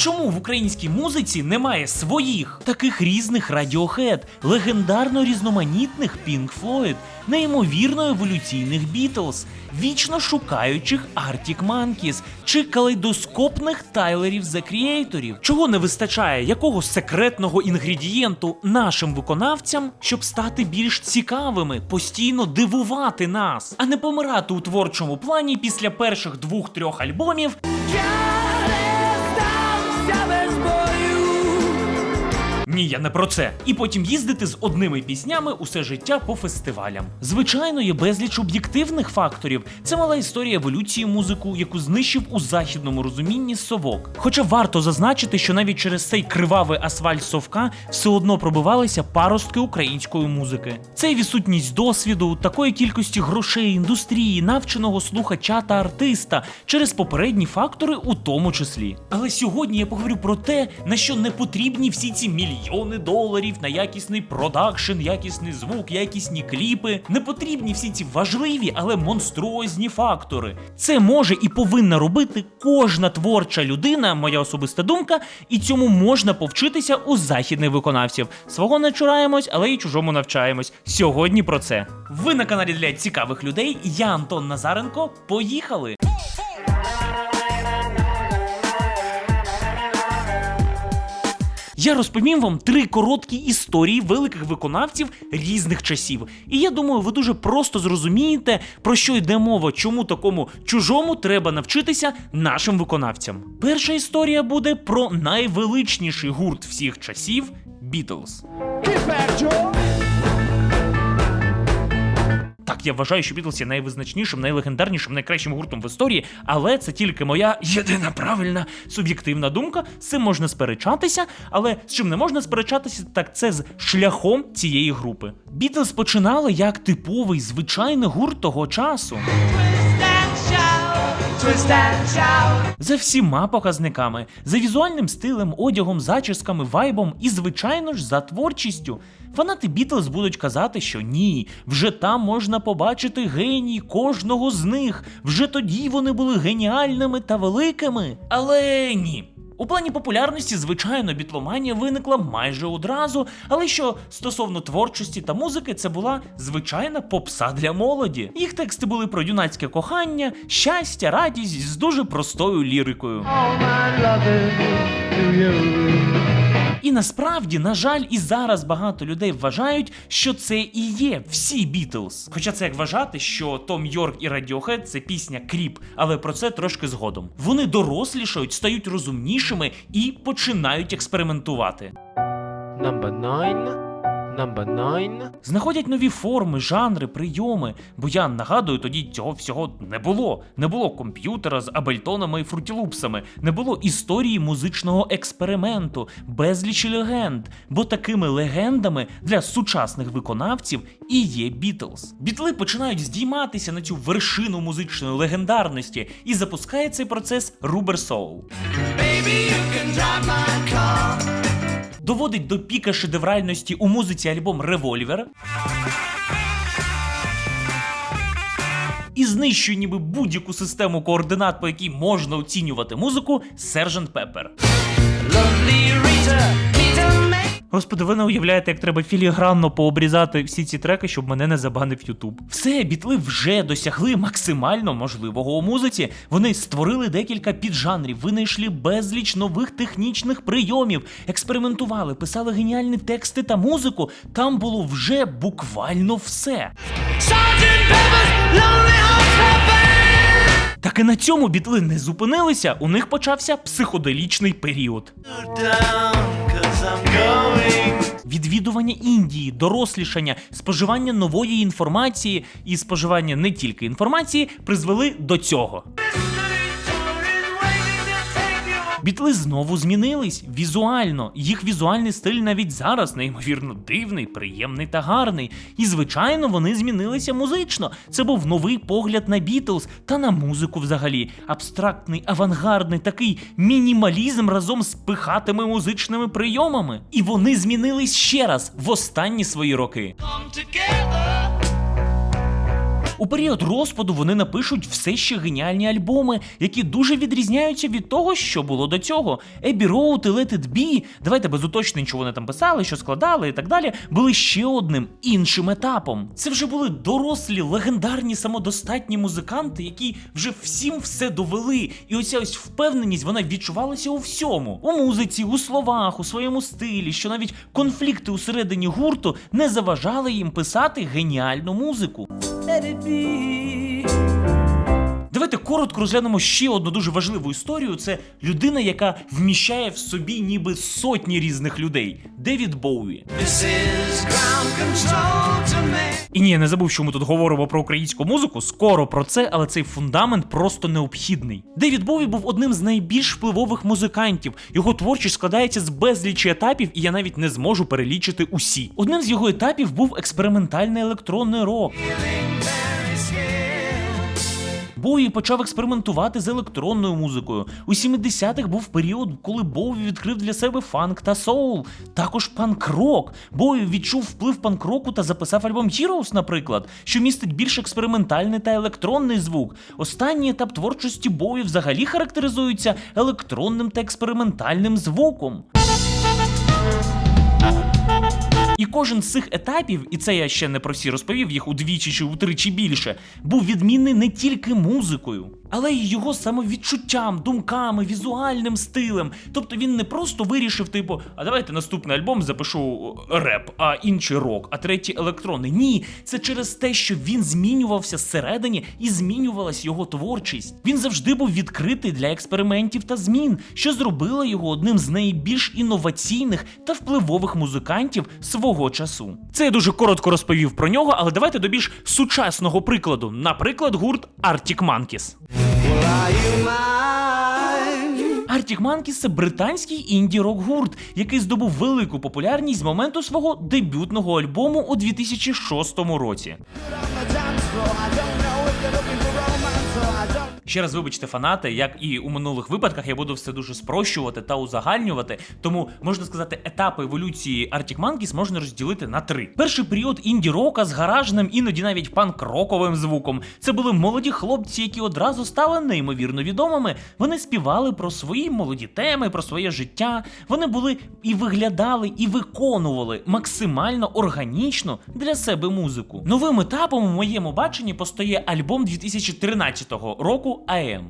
Чому в українській музиці немає своїх таких різних Radiohead, легендарно різноманітних Pink Floyd, неймовірно еволюційних Beatles, вічно шукаючих Arctic Monkeys чи калейдоскопних Тайлерів The Creatorів? Чого не вистачає якого секретного інгредієнту нашим виконавцям, щоб стати більш цікавими, постійно дивувати нас, а не помирати у творчому плані після перших двох-трьох альбомів Ні, я не про це. І потім їздити з одними піснями усе життя по фестивалям. Звичайно, є безліч об'єктивних факторів. Це мала історія еволюції музику, яку знищив у західному розумінні совок. Хоча варто зазначити, що навіть через цей кривавий асфальт совка все одно пробивалися паростки української музики. Це і відсутність досвіду, такої кількості грошей, індустрії, навченого слухача та артиста через попередні фактори, у тому числі. Але сьогодні я поговорю про те, на що не потрібні всі ці мільйони доларів на якісний продакшн, якісний звук, якісні кліпи. Не потрібні всі ці важливі, але монструозні фактори. Це може і повинна робити кожна творча людина, моя особиста думка, і цьому можна повчитися у західних виконавців. Свого не чураємось, але й чужому навчаємось. Сьогодні про це. Ви на каналі для цікавих людей. Я Антон Назаренко. Поїхали! Я розповім вам три короткі історії великих виконавців різних часів. І я думаю, ви дуже просто зрозумієте, про що йде мова, чому такому чужому треба навчитися нашим виконавцям. Перша історія буде про найвеличніший гурт всіх часів Бітлз. Beatles. Так, я вважаю, що Бітлз є найвизначнішим, найлегендарнішим, найкращим гуртом в історії, але це тільки моя єдина правильна суб'єктивна думка. З цим можна сперечатися, але з чим не можна сперечатися, так це з шляхом цієї групи. Бітлз починали як типовий звичайний гурт того часу. За всіма показниками, за візуальним стилем, одягом, зачісками, вайбом і, звичайно ж, за творчістю. Фанати Бітлз будуть казати, що ні, вже там можна побачити геній кожного з них. Вже тоді вони були геніальними та великими. Але ні. У плані популярності, звичайно, бітломанія виникла майже одразу, але що стосовно творчості та музики, це була звичайна попса для молоді. Їх тексти були про юнацьке кохання, щастя, радість з дуже простою лірикою. І насправді, на жаль, і зараз багато людей вважають, що це і є всі Бітлз. Хоча це як вважати, що Том Йорк і Radiohead – це пісня Кріп, але про це трошки згодом. Вони дорослішають, стають розумнішими і починають експериментувати. Number nine. Number nine. Знаходять нові форми, жанри, прийоми. Бо я нагадую, тоді цього всього не було. Не було комп'ютера з абельтонами і фрутілупсами, не було історії музичного експерименту, безлічі легенд. Бо такими легендами для сучасних виконавців і є Бітлз. Бітли починають здійматися на цю вершину музичної легендарності, і запускає цей процес Рубер Соул. Доводить до піка шедевральності у музиці альбом Револьвер. І знищує ніби будь-яку систему координат, по якій можна оцінювати музику Сержант Пеппер. Господи, ви не уявляєте, як треба філігранно пообрізати всі ці треки, щоб мене не забанив Ютуб. Все, бітли вже досягли максимально можливого у музиці. Вони створили декілька піджанрів, винайшли безліч нових технічних прийомів, експериментували, писали геніальні тексти та музику. Там було вже буквально все. Так і на цьому бітли не зупинилися. У них почався психоделічний період. Відвідування Індії, дорослішання, споживання нової інформації і споживання не тільки інформації призвели до цього. Бітли знову змінились візуально. Їх візуальний стиль навіть зараз неймовірно дивний, приємний та гарний. І звичайно, вони змінилися музично. Це був новий погляд на Бітлз та на музику взагалі. Абстрактний, авангардний, такий мінімалізм разом з пихатими музичними прийомами. І вони змінились ще раз в останні свої роки. У період розпаду вони напишуть все ще геніальні альбоми, які дуже відрізняються від того, що було до цього. Abbey Road і Let It Be, давайте без уточнень, що вони там писали, що складали і так далі, були ще одним іншим етапом. Це вже були дорослі, легендарні, самодостатні музиканти, які вже всім все довели. І оця ось впевненість вона відчувалася у всьому: у музиці, у словах, у своєму стилі, що навіть конфлікти усередині гурту не заважали їм писати геніальну музику. Let it be. Давайте коротко розглянемо ще одну дуже важливу історію. Це людина, яка вміщає в собі ніби сотні різних людей. Девід Боуї. This is ground control to me. І ні, я не забув, що ми тут говоримо про українську музику. Скоро про це, але цей фундамент просто необхідний. Девід Боуі був одним з найбільш впливових музикантів. Його творчість складається з безлічі етапів, і я навіть не зможу перелічити усі. Одним з його етапів був експериментальний електронний рок. Боуї почав експериментувати з електронною музикою. У 70-х був період, коли Боуї відкрив для себе фанк та соул, також панк-рок. Боуї відчув вплив панк-року та записав альбом Heroes, наприклад, що містить більш експериментальний та електронний звук. Останній етап творчості Боуї взагалі характеризується електронним та експериментальним звуком. І кожен з цих етапів, і це я ще не про всі розповів, їх удвічі чи утричі більше, був відмінний не тільки музикою, але й його самовідчуттям, думками, візуальним стилем. Тобто він не просто вирішив, типу, а давайте наступний альбом запишу е, реп, а інший рок, а третій електронний. Ні, це через те, що він змінювався зсередині і змінювалась його творчість. Він завжди був відкритий для експериментів та змін, що зробило його одним з найбільш інноваційних та впливових музикантів свого часу. Це я дуже коротко розповів про нього, але давайте до більш сучасного прикладу. Наприклад, гурт Arctic Monkeys. Arctic Monkeys – це британський інді-рок гурт, який здобув велику популярність з моменту свого дебютного альбому у 2006 році. Ще раз вибачте, фанати, як і у минулих випадках, я буду все дуже спрощувати та узагальнювати. Тому можна сказати, етапи еволюції Arctic Monkeys можна розділити на три. Перший період інді-рока з гаражним, іноді навіть панк-роковим звуком. Це були молоді хлопці, які одразу стали неймовірно відомими. Вони співали про свої молоді теми, про своє життя. Вони були і виглядали, і виконували максимально органічно для себе музику. Новим етапом у моєму баченні постає альбом 2013 року AM.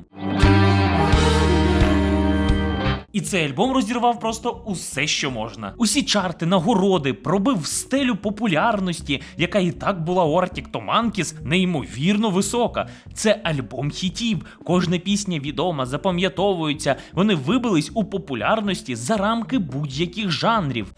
І цей альбом розірвав просто усе, що можна. Усі чарти, нагороди, пробив стелю популярності, яка і так була у Arctic Monkeys неймовірно висока. Це альбом хітів. Кожна пісня відома, запам'ятовується. Вони вибились у популярності за рамки будь-яких жанрів.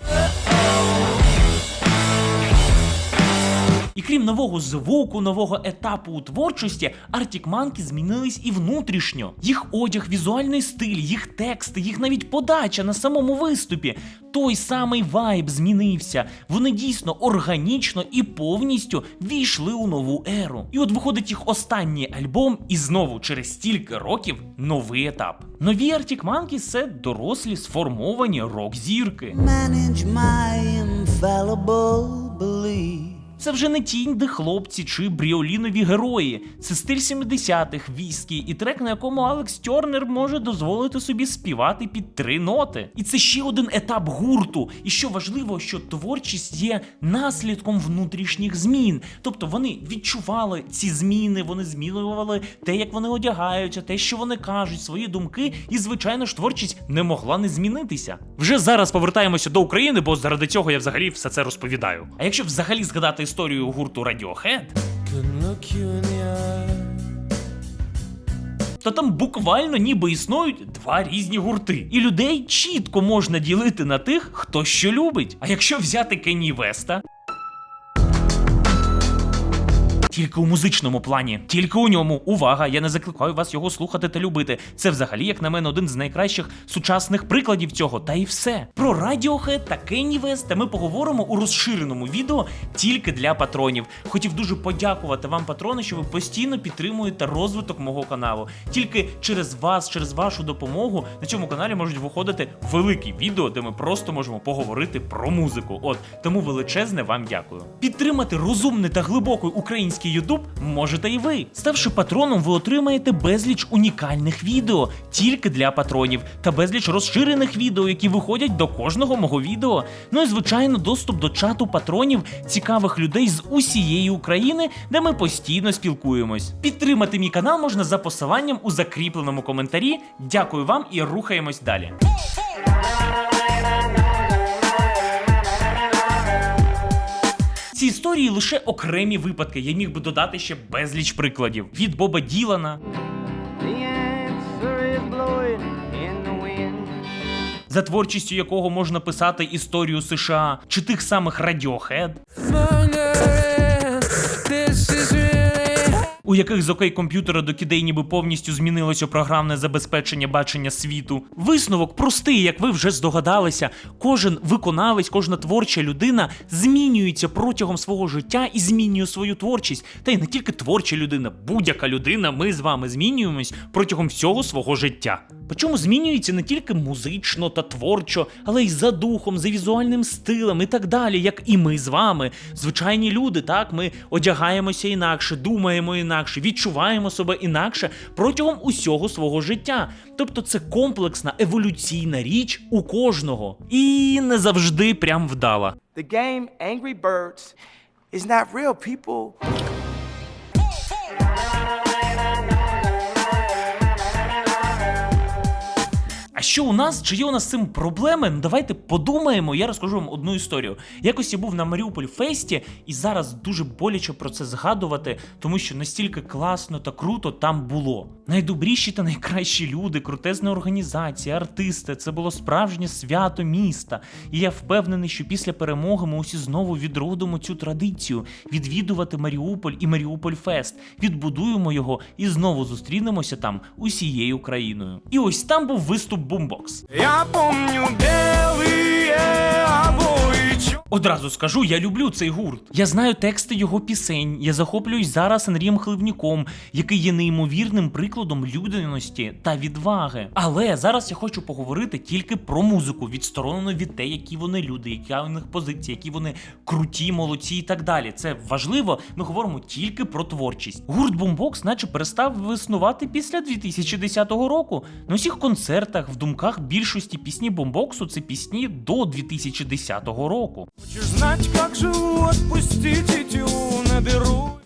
І крім нового звуку, нового етапу у творчості, Arctic Monkeys змінились і внутрішньо. Їх одяг, візуальний стиль, їх тексти, їх навіть подача на самому виступі. Той самий вайб змінився. Вони дійсно органічно і повністю війшли у нову еру. І от виходить їх останній альбом, і знову через стільки років новий етап. Нові Arctic Monkeys – це дорослі сформовані рок-зірки. Manage my infallible belief. Це вже не тінь, де хлопці чи бріолінові герої. Це стиль 70-х, віскі і трек, на якому Алекс Тернер може дозволити собі співати під три ноти. І це ще один етап гурту. І що важливо, що творчість є наслідком внутрішніх змін. Тобто вони відчували ці зміни, вони змінювали те, як вони одягаються, те, що вони кажуть, свої думки, і звичайно ж творчість не могла не змінитися. Вже зараз повертаємося до України, бо заради цього я взагалі все це розповідаю. А якщо взагалі згадати історію гурту Radiohead, то там буквально ніби існують два різні гурти. І людей чітко можна ділити на тих, хто що любить. А якщо взяти Кенні Веста. Тільки у музичному плані, тільки у ньому. Увага! Я не закликаю вас його слухати та любити. Це взагалі, як на мене, один з найкращих сучасних прикладів цього. Та і все. Про Radiohead та Кенні Веста ми поговоримо у розширеному відео тільки для патронів. Хотів дуже подякувати вам, патрони, що ви постійно підтримуєте розвиток мого каналу. Тільки через вас, через вашу допомогу на цьому каналі можуть виходити великі відео, де ми просто можемо поговорити про музику. От тому величезне вам дякую. Підтримати розумний та глибокий український український Ютуб, можете і ви. Ставши патроном, ви отримаєте безліч унікальних відео тільки для патронів та безліч розширених відео, які виходять до кожного мого відео. Ну і звичайно, доступ до чату патронів цікавих людей з усієї України, де ми постійно спілкуємось. Підтримати мій канал можна за посиланням у закріпленому коментарі. Дякую вам і рухаємось далі. Ці історії лише окремі випадки. Я міг би додати ще безліч прикладів. Від Боба Ділана, за творчістю якого можна писати історію США, чи тих самих Radiohead, у яких з окей комп'ютера до кідей ніби повністю змінилося програмне забезпечення бачення світу. Висновок простий, як ви вже здогадалися. Кожен виконавець, кожна творча людина змінюється протягом свого життя і змінює свою творчість. Та й не тільки творча людина, будь-яка людина, ми з вами змінюємось протягом всього свого життя. Причому змінюється не тільки музично та творчо, але й за духом, за візуальним стилем і так далі, як і ми з вами. Звичайні люди, так, ми одягаємося інакше, думаємо інакше, відчуваємо себе інакше протягом усього свого життя. Тобто це комплексна еволюційна річ у кожного. І не завжди прям вдала. The game Angry Birds is not real, people. Що у нас? Чи є у нас з цим проблеми? Ну давайте подумаємо. Я розкажу вам одну історію. Якось я був на Маріуполь Фесті, і зараз дуже боляче про це згадувати, тому що настільки класно та круто там було. Найдобріші та найкращі люди, крутезна організація, артисти. Це було справжнє свято міста. І я впевнений, що після перемоги ми усі знову відродимо цю традицію відвідувати Маріуполь і Маріуполь Фест. Відбудуємо його і знову зустрінемося там усією країною. І ось там був виступ Бумбокс. Я помню белые Одразу скажу, я люблю цей гурт. Я знаю тексти його пісень. Я захоплююсь зараз Андрієм Хливнюком, який є неймовірним прикладом людяності та відваги. Але зараз я хочу поговорити тільки про музику, відсторонено від те, які вони люди, яка у них позиція, які вони круті, молодці і так далі. Це важливо. Ми говоримо тільки про творчість. Гурт Бумбокс, наче перестав існувати після 2010 року. На усіх концертах, в думках більшості пісні бомбоксу це пісні до 2010 року.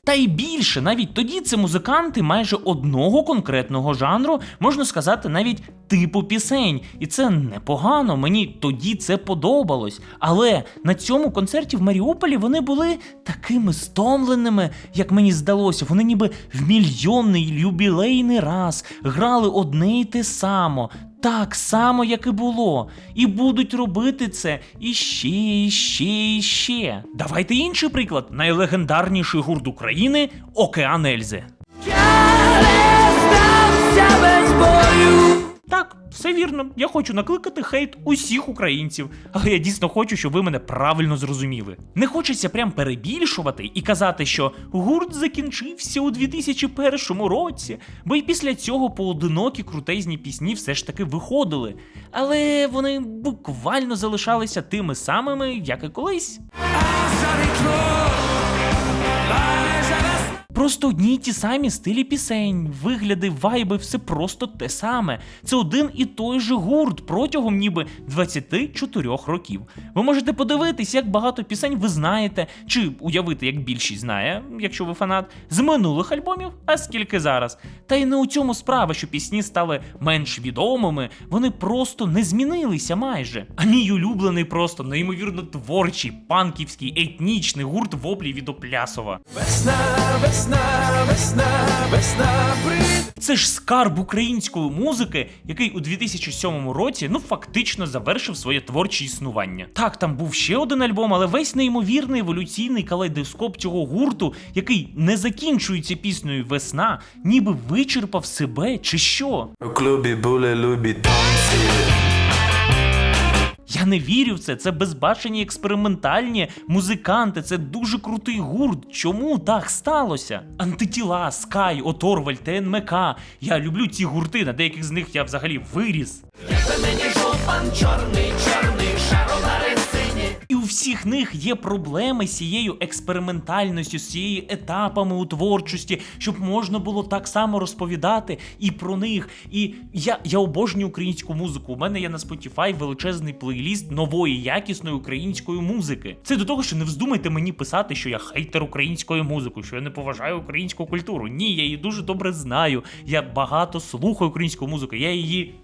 Та й більше, навіть тоді це музиканти майже одного конкретного жанру, можна сказати, навіть типу пісень. І це непогано, мені тоді це подобалось. Але на цьому концерті в Маріуполі вони були такими стомленими, як мені здалося. Вони ніби в мільйонний юбілейний раз грали одне й те само. Так само, як і було, і будуть робити це іще, іще, іще. Давайте інший приклад. Найлегендарніший гурт України Океан Ельзи. Так, все вірно. Я хочу накликати хейт усіх українців, але я дійсно хочу, щоб ви мене правильно зрозуміли. Не хочеться прям перебільшувати і казати, що гурт закінчився у 2001 році, бо й після цього поодинокі крутезні пісні все ж таки виходили. Але вони буквально залишалися тими самими, як і колись. Просто одні й ті самі стилі пісень, вигляди, вайби, все просто те саме. Це один і той же гурт протягом ніби 24 років. Ви можете подивитись, як багато пісень ви знаєте, чи уявити, як більшість знає, якщо ви фанат, з минулих альбомів, а скільки зараз. Та й не у цьому справа, що пісні стали менш відомими, вони просто не змінилися майже. А мій улюблений просто неймовірно творчий, панківський, етнічний гурт воплі від Оплясова. Весна, весна, весна, весна, прийде. Це ж скарб української музики, який у 2007 році ну фактично завершив своє творче існування. Так, там був ще один альбом, але весь неймовірний еволюційний калейдоскоп цього гурту, який не закінчується піснею Весна, ніби вичерпав себе чи що. У клубі були любі танці. Я не вірю в це. Це безбачені експериментальні музиканти. Це дуже крутий гурт. Чому так сталося? Антитіла, Скай, Оторваль, ТНМК. Я люблю ці гурти. На деяких з них я взагалі виріс. Це мені жопан чорний, чорний у всіх них є проблеми з цією експериментальністю, з цією етапами у творчості, щоб можна було так само розповідати і про них. І я, я обожнюю українську музику. У мене є на Spotify величезний плейліст нової якісної української музики. Це до того, що не вздумайте мені писати, що я хейтер української музики, що я не поважаю українську культуру. Ні, я її дуже добре знаю. Я багато слухаю українську музику. Я її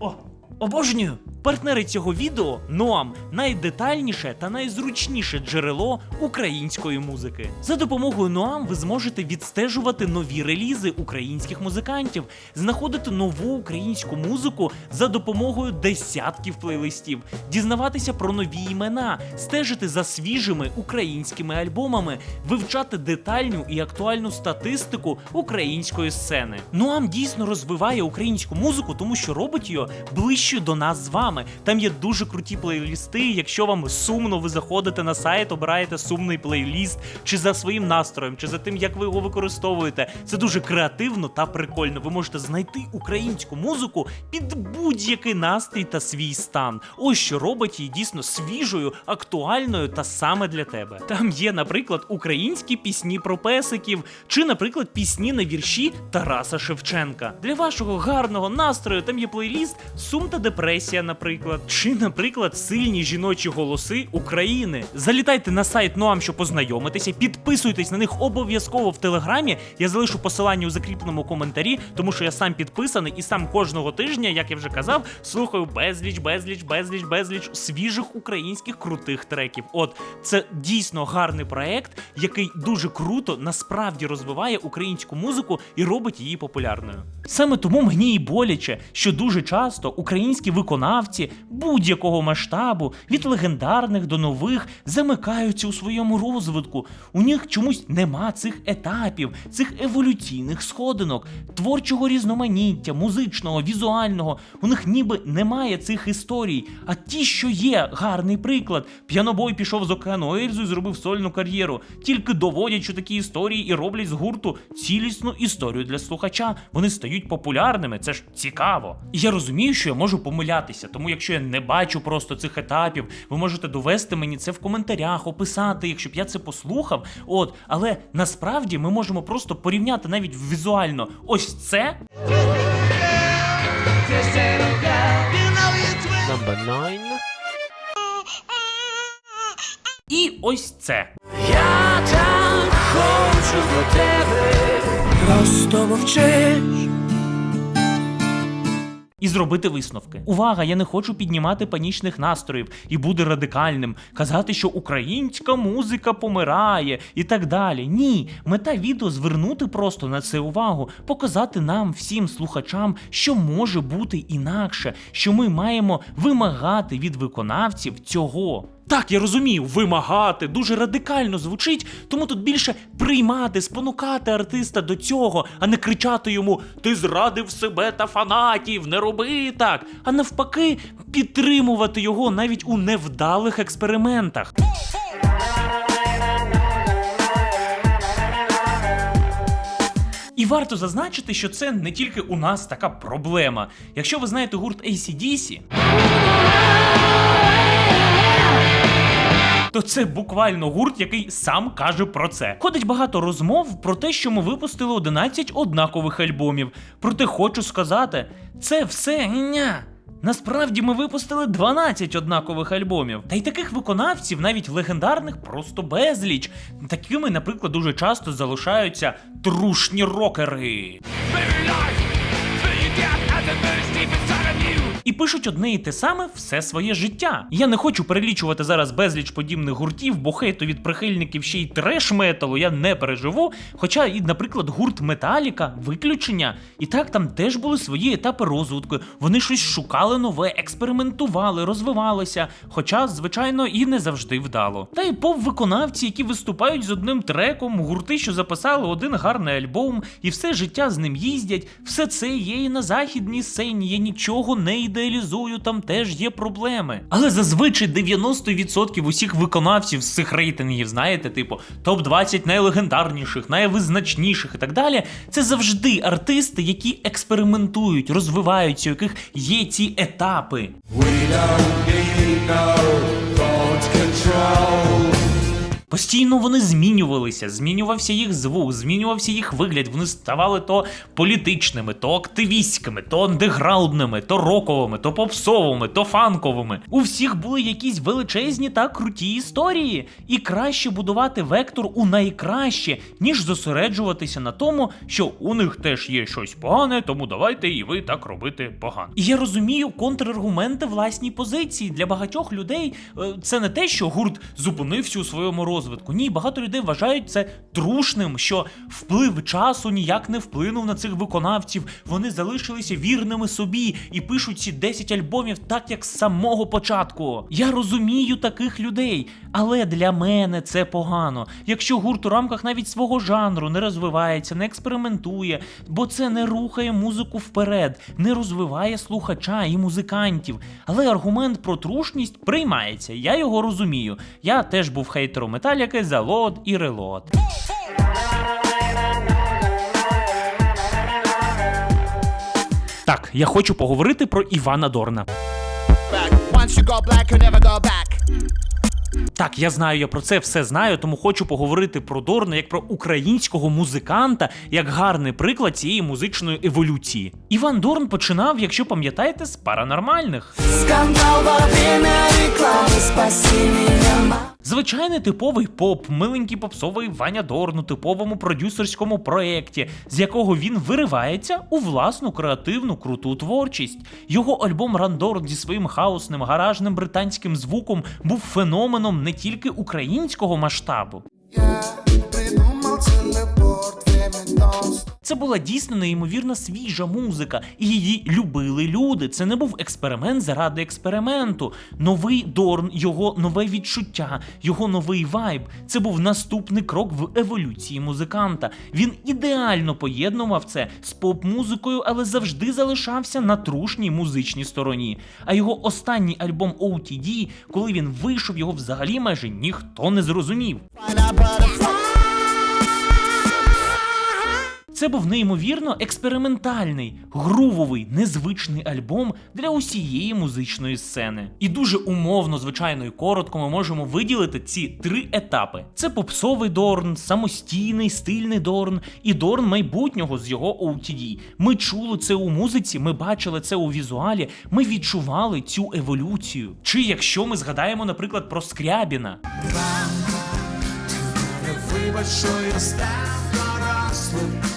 о, обожнюю! Партнери цього відео Ноам найдетальніше та найзручніше джерело української музики. За допомогою Ноам ви зможете відстежувати нові релізи українських музикантів, знаходити нову українську музику за допомогою десятків плейлистів, дізнаватися про нові імена, стежити за свіжими українськими альбомами, вивчати детальну і актуальну статистику української сцени. Ноам дійсно розвиває українську музику, тому що робить її ближче до нас з вами. Там є дуже круті плейлісти. Якщо вам сумно, ви заходите на сайт, обираєте сумний плейліст, чи за своїм настроєм, чи за тим, як ви його використовуєте. Це дуже креативно та прикольно. Ви можете знайти українську музику під будь-який настрій та свій стан. Ось що робить її дійсно свіжою, актуальною та саме для тебе. Там є, наприклад, українські пісні про песиків, чи, наприклад, пісні на вірші Тараса Шевченка. Для вашого гарного настрою там є плейліст Сум та депресія, наприклад, чи, наприклад, сильні жіночі голоси України. Залітайте на сайт Ноам, щоб познайомитися, підписуйтесь на них обов'язково в телеграмі. Я залишу посилання у закріпленому коментарі, тому що я сам підписаний і сам кожного тижня, як я вже казав, слухаю безліч, безліч, безліч, безліч свіжих українських крутих треків. От це дійсно гарний проект, який дуже круто насправді розвиває українську музику і робить її популярною. Саме тому мені і боляче, що дуже часто українські виконавці будь-якого масштабу, від легендарних до нових, замикаються у своєму розвитку. У них чомусь нема цих етапів, цих еволюційних сходинок, творчого різноманіття, музичного, візуального. У них ніби немає цих історій. А ті, що є, гарний приклад. П'янобой пішов з океану Ельзу і зробив сольну кар'єру. Тільки доводять, що такі історії і роблять з гурту цілісну історію для слухача. Вони стають популярними. Це ж цікаво. І я розумію, що я можу помилятися, тому якщо я не бачу просто цих етапів, ви можете довести мені це в коментарях, описати їх, щоб я це послухав. От, але насправді ми можемо просто порівняти навіть візуально ось це Number 9. і ось це. Я так хочу до тебе. Просто мовчиш І зробити висновки. Увага! Я не хочу піднімати панічних настроїв і бути радикальним, казати, що українська музика помирає і так далі. Ні, мета відео звернути просто на це увагу, показати нам, всім слухачам, що може бути інакше, що ми маємо вимагати від виконавців цього. Так, я розумію, вимагати дуже радикально звучить, тому тут більше приймати, спонукати артиста до цього, а не кричати йому Ти зрадив себе та фанатів, не роби так. А навпаки, підтримувати його навіть у невдалих експериментах. І варто зазначити, що це не тільки у нас така проблема. Якщо ви знаєте гурт ACDC, то це буквально гурт, який сам каже про це. Ходить багато розмов про те, що ми випустили 11 однакових альбомів. Проте хочу сказати, це все ня. Насправді ми випустили 12 однакових альбомів. Та й таких виконавців, навіть легендарних, просто безліч. Такими, наприклад, дуже часто залишаються трушні рокери. І пишуть одне і те саме все своє життя. Я не хочу перелічувати зараз безліч подібних гуртів, бо хейту від прихильників ще й треш металу я не переживу. Хоча, і, наприклад, гурт Металіка, виключення, і так там теж були свої етапи розвитку. Вони щось шукали нове, експериментували, розвивалися. Хоча, звичайно, і не завжди вдало. Та й поп-виконавці, які виступають з одним треком, гурти, що записали один гарний альбом, і все життя з ним їздять. Все це є і на західній сцені. Я нічого не ідеалізую, там теж є проблеми. Але зазвичай 90% усіх виконавців з цих рейтингів, знаєте, типу топ-20 найлегендарніших, найвизначніших і так далі. Це завжди артисти, які експериментують, розвиваються, у яких є ці етапи. We don't need no control. Постійно вони змінювалися, змінювався їх звук, змінювався їх вигляд. Вони ставали то політичними, то активістськими, то андеграундними, то роковими, то попсовими, то фанковими. У всіх були якісь величезні та круті історії, і краще будувати вектор у найкраще, ніж зосереджуватися на тому, що у них теж є щось погане, тому давайте і ви так робити погано. І я розумію контраргументи власній позиції. Для багатьох людей е, це не те, що гурт зупинився у своєму розвитку. Ні, багато людей вважають це трушним, що вплив часу ніяк не вплинув на цих виконавців. Вони залишилися вірними собі і пишуть ці 10 альбомів так, як з самого початку. Я розумію таких людей, але для мене це погано. Якщо гурт у рамках навіть свого жанру не розвивається, не експериментує, бо це не рухає музику вперед, не розвиває слухача і музикантів. Але аргумент про трушність приймається. Я його розумію. Я теж був хейтером металіки за лот і релот. Так, я хочу поговорити про Івана Дорна. Так, я знаю, я про це все знаю, тому хочу поговорити про Дорна як про українського музиканта, як гарний приклад цієї музичної еволюції. Іван Дорн починав, якщо пам'ятаєте, з паранормальних. Скандал во время рекламы «Спаси меня, мама». Звичайний типовий поп, миленький попсовий Ваня Дорн у типовому продюсерському проєкті, з якого він виривається у власну креативну круту творчість. Його альбом Рандорн зі своїм хаосним гаражним британським звуком був феноменом не тільки українського масштабу. Я придумал телепорт, время Це була дійсно неймовірно свіжа музика, і її любили люди. Це не був експеримент заради експерименту. Новий Дорн, його нове відчуття, його новий вайб. Це був наступний крок в еволюції музиканта. Він ідеально поєднував це з поп-музикою, але завжди залишався на трушній музичній стороні. А його останній альбом OTD, коли він вийшов, його взагалі майже ніхто не зрозумів. Це був неймовірно експериментальний, грувовий, незвичний альбом для усієї музичної сцени. І дуже умовно, звичайно, і коротко ми можемо виділити ці три етапи: це попсовий Дорн, самостійний стильний Дорн і Дорн майбутнього з його OTD. Ми чули це у музиці, ми бачили це у візуалі, ми відчували цю еволюцію. Чи якщо ми згадаємо, наприклад, про Скрябіна. Вибач, що я став дорослим,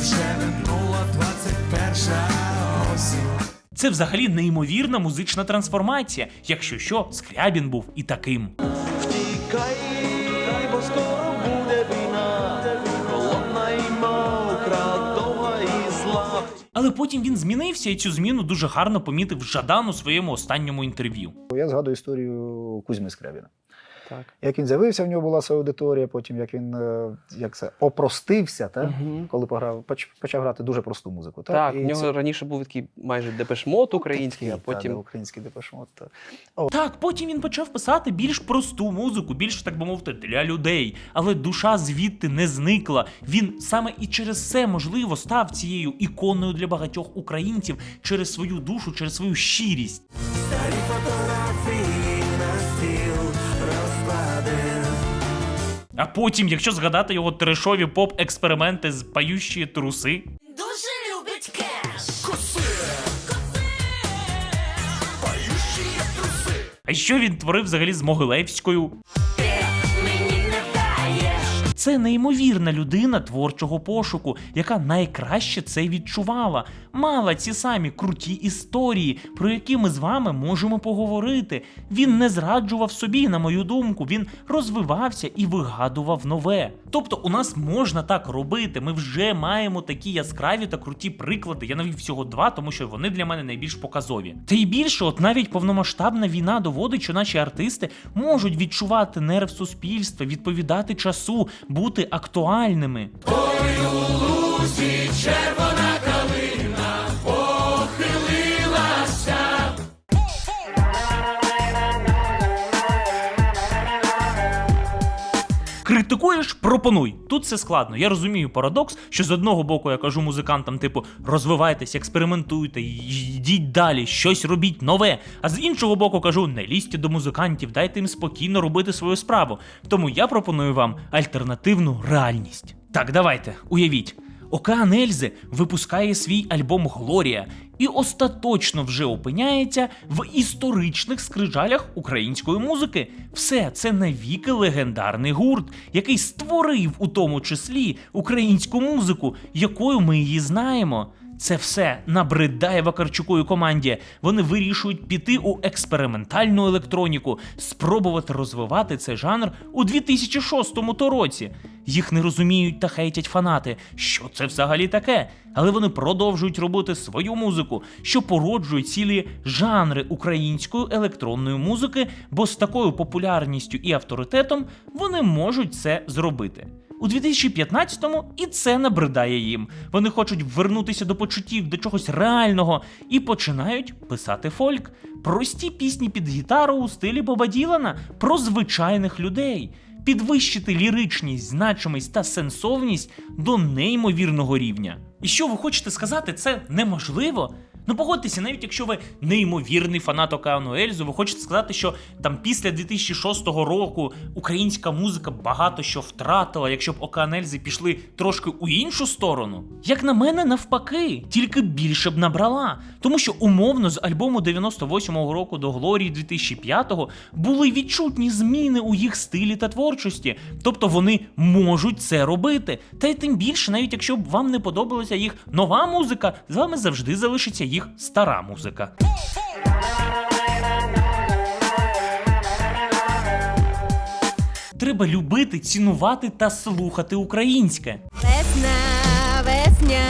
вже минула 21 осінь. Це взагалі неймовірна музична трансформація. Якщо що, Скрябін був і таким. Втікай, бо скоро буде війна, холодна і мокра, довга і зла. Але потім він змінився, і цю зміну дуже гарно помітив Жадан у своєму останньому інтерв'ю. Я згадую історію Кузьми Скрябіна. Так. Як він з'явився, в нього була своя аудиторія, потім як він е, як це, опростився, так? Мгм. коли пограв, почав грати дуже просту музику. Так, Так, І в нього це- раніше був такий майже депешмот український, а Такий, та, потім да, український депешмот. та. Так, потім він почав писати більш просту музику, більш так би мовити, для людей. Але душа звідти не зникла. Він саме і через це можливо став цією іконою для багатьох українців через свою душу, через свою щирість. А потім, якщо згадати його трешові поп-експерименти з пающі труси, Дуже любить кеш. а що він творив взагалі з Могилевською? Це неймовірна людина творчого пошуку, яка найкраще це відчувала, мала ці самі круті історії, про які ми з вами можемо поговорити. Він не зраджував собі, на мою думку, він розвивався і вигадував нове. Тобто, у нас можна так робити. Ми вже маємо такі яскраві та круті приклади. Я навів всього два, тому що вони для мене найбільш показові. Та й більше, от навіть повномасштабна війна доводить, що наші артисти можуть відчувати нерв суспільства, відповідати часу, бути актуальними. Критикуєш, пропонуй. Тут все складно. Я розумію парадокс, що з одного боку я кажу музикантам, типу, розвивайтесь, експериментуйте, йдіть далі, щось робіть нове. А з іншого боку кажу, не лізьте до музикантів, дайте їм спокійно робити свою справу. Тому я пропоную вам альтернативну реальність. Так, давайте, уявіть. Океан Ельзи випускає свій альбом Глорія і остаточно вже опиняється в історичних скрижалях української музики. Все це навіки легендарний гурт, який створив у тому числі українську музику, якою ми її знаємо. Це все набридає Вакарчуку і команді. Вони вирішують піти у експериментальну електроніку, спробувати розвивати цей жанр у 2006 році. Їх не розуміють та хейтять фанати. Що це взагалі таке? Але вони продовжують робити свою музику, що породжує цілі жанри української електронної музики, бо з такою популярністю і авторитетом вони можуть це зробити. У 2015-му і це набридає їм. Вони хочуть вернутися до почуттів, до чогось реального і починають писати фольк. Прості пісні під гітару у стилі Боба Ділана про звичайних людей. Підвищити ліричність, значимість та сенсовність до неймовірного рівня. І що ви хочете сказати, це неможливо? Ну погодьтеся, навіть якщо ви неймовірний фанат Океану Ельзу, ви хочете сказати, що там після 2006 року українська музика багато що втратила, якщо б Океан Ельзи пішли трошки у іншу сторону. Як на мене, навпаки, тільки більше б набрала. Тому що умовно з альбому 98-го року до Глорії 2005-го були відчутні зміни у їх стилі та творчості. Тобто вони можуть це робити. Та й тим більше, навіть якщо б вам не подобалася їх нова музика, з вами завжди залишиться їх стара музика. Треба любити, цінувати та слухати українське. Весна, весня,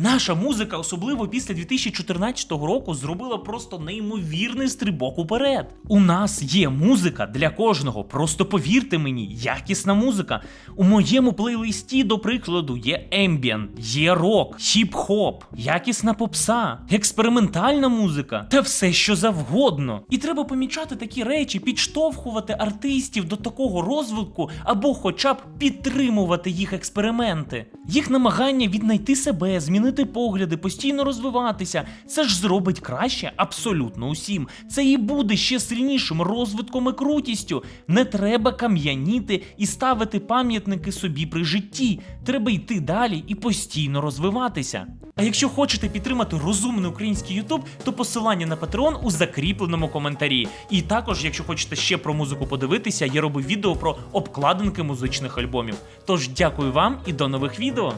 Наша музика, особливо після 2014 року, зробила просто неймовірний стрибок уперед. У нас є музика для кожного. Просто повірте мені, якісна музика. У моєму плейлисті, до прикладу, є ембієнт, є рок, хіп-хоп, якісна попса, експериментальна музика та все, що завгодно. І треба помічати такі речі, підштовхувати артистів до такого розвитку або хоча б підтримувати їх експерименти. Їх намагання віднайти себе, змінити погляди, постійно розвиватися. Це ж зробить краще абсолютно усім. Це і буде ще сильнішим розвитком і крутістю. Не треба кам'яніти і ставити пам'ятники собі при житті. Треба йти далі і постійно розвиватися. А якщо хочете підтримати розумний український Ютуб, то посилання на Patreon у закріпленому коментарі. І також, якщо хочете ще про музику подивитися, я робив відео про обкладинки музичних альбомів. Тож дякую вам і до нових відео.